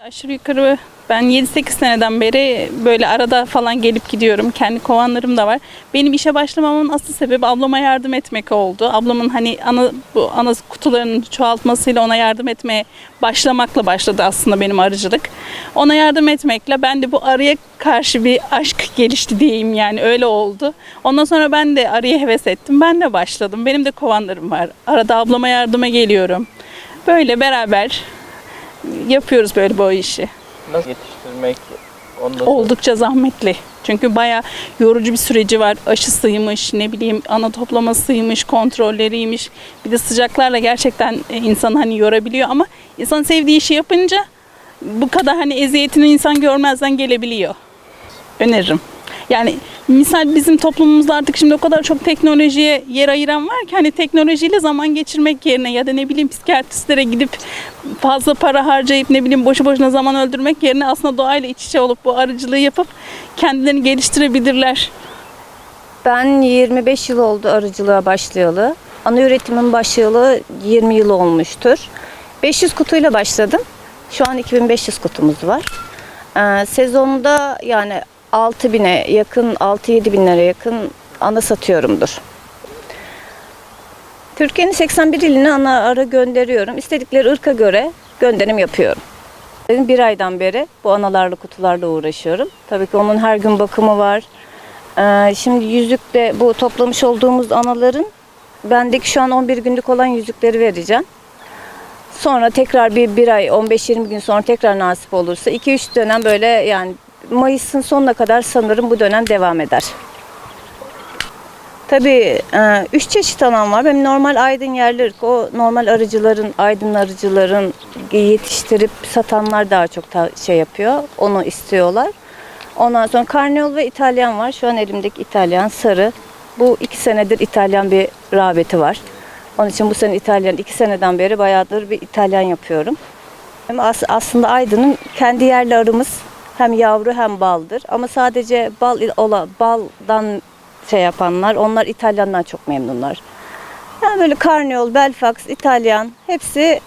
Aşırı yukarı ben 7-8 seneden beri böyle arada falan gelip gidiyorum. Kendi kovanlarım da var. Benim işe başlamamın asıl sebebi ablama yardım etmek oldu. Ablamın hani ana bu ana kutularının çoğaltmasıyla ona yardım etmeye başlamakla başladı aslında benim arıcılık. Ona yardım etmekle ben de bu arıya karşı bir aşk gelişti diyeyim yani öyle oldu. Ondan sonra ben de arıya heves ettim. Ben de başladım. Benim de kovanlarım var. Arada ablama yardıma geliyorum. Böyle beraber yapıyoruz böyle bu işi. Nasıl yetiştirmek? Ondan Oldukça zahmetli. Çünkü bayağı yorucu bir süreci var. Aşısıymış, ne bileyim ana toplamasıymış, kontrolleriymiş. Bir de sıcaklarla gerçekten e, insan hani yorabiliyor ama insan sevdiği işi yapınca bu kadar hani eziyetini insan görmezden gelebiliyor. Öneririm. Yani misal bizim toplumumuzda artık şimdi o kadar çok teknolojiye yer ayıran var ki hani teknolojiyle zaman geçirmek yerine ya da ne bileyim psikiyatristlere gidip fazla para harcayıp ne bileyim boşu boşuna zaman öldürmek yerine aslında doğayla iç içe olup bu arıcılığı yapıp kendilerini geliştirebilirler. Ben 25 yıl oldu arıcılığa başlayalı. Ana üretimin başlayalı 20 yıl olmuştur. 500 kutuyla başladım. Şu an 2500 kutumuz var. Ee, sezonda yani 6000'e yakın, 6-7 binlere yakın ana satıyorumdur. Türkiye'nin 81 iline ana arı gönderiyorum. İstedikleri ırka göre gönderim yapıyorum. Bir aydan beri bu analarla kutularla uğraşıyorum. Tabii ki onun her gün bakımı var. Ee, şimdi yüzükle bu toplamış olduğumuz anaların bendeki şu an 11 günlük olan yüzükleri vereceğim. Sonra tekrar bir, bir ay 15-20 gün sonra tekrar nasip olursa 2-3 dönem böyle yani Mayıs'ın sonuna kadar sanırım bu dönem devam eder. Tabii e, üç çeşit anam var. Benim normal aydın yerli. O normal arıcıların, aydın arıcıların yetiştirip satanlar daha çok şey yapıyor. Onu istiyorlar. Ondan sonra Karneol ve İtalyan var. Şu an elimdeki İtalyan sarı. Bu iki senedir İtalyan bir rağbeti var. Onun için bu sene İtalyan iki seneden beri bayağıdır bir İtalyan yapıyorum. As- aslında Aydın'ın kendi yerli arımız hem yavru hem baldır. Ama sadece bal ola baldan şey yapanlar onlar İtalyan'dan çok memnunlar. Yani böyle Karneol, Belfax, İtalyan hepsi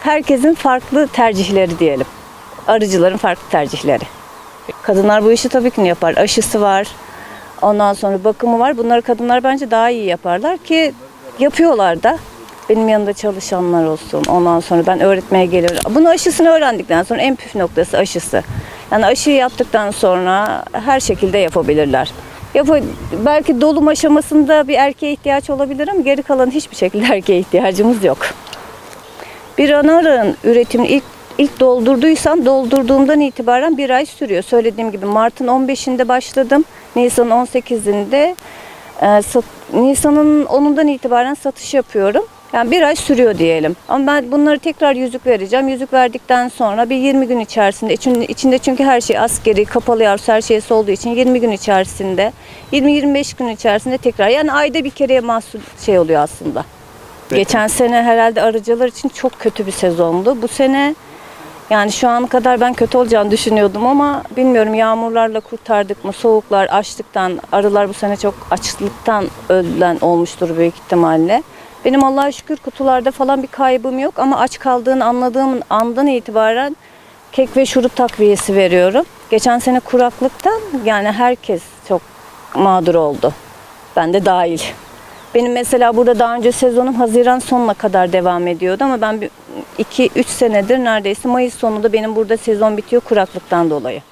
herkesin farklı tercihleri diyelim. Arıcıların farklı tercihleri. Kadınlar bu işi tabii ki yapar. Aşısı var. Ondan sonra bakımı var. Bunları kadınlar bence daha iyi yaparlar ki yapıyorlar da. Benim yanında çalışanlar olsun. Ondan sonra ben öğretmeye geliyorum. Bunu aşısını öğrendikten sonra en püf noktası aşısı. Yani aşıyı yaptıktan sonra her şekilde yapabilirler. Yap belki dolum aşamasında bir erkeğe ihtiyaç olabilir ama geri kalan hiçbir şekilde erkeğe ihtiyacımız yok. Bir anarın üretimini ilk ilk doldurduysam doldurduğumdan itibaren bir ay sürüyor. Söylediğim gibi Mart'ın 15'inde başladım. Nisan'ın 18'inde e, Nisan'ın 10'undan itibaren satış yapıyorum. Yani bir ay sürüyor diyelim. Ama ben bunları tekrar yüzük vereceğim. Yüzük verdikten sonra bir 20 gün içerisinde, için- içinde çünkü her şey askeri, kapalı yarısı her şeysi olduğu için 20 gün içerisinde, 20-25 gün içerisinde tekrar yani ayda bir kereye mahsul şey oluyor aslında. Peki. Geçen sene herhalde arıcılar için çok kötü bir sezondu. Bu sene yani şu an kadar ben kötü olacağını düşünüyordum ama bilmiyorum yağmurlarla kurtardık mı, soğuklar, açlıktan, arılar bu sene çok açlıktan ölen olmuştur büyük ihtimalle. Benim Allah'a şükür kutularda falan bir kaybım yok ama aç kaldığını anladığım andan itibaren kek ve şurup takviyesi veriyorum. Geçen sene kuraklıktan yani herkes çok mağdur oldu. Ben de dahil. Benim mesela burada daha önce sezonum Haziran sonuna kadar devam ediyordu ama ben 2-3 senedir neredeyse Mayıs sonunda benim burada sezon bitiyor kuraklıktan dolayı.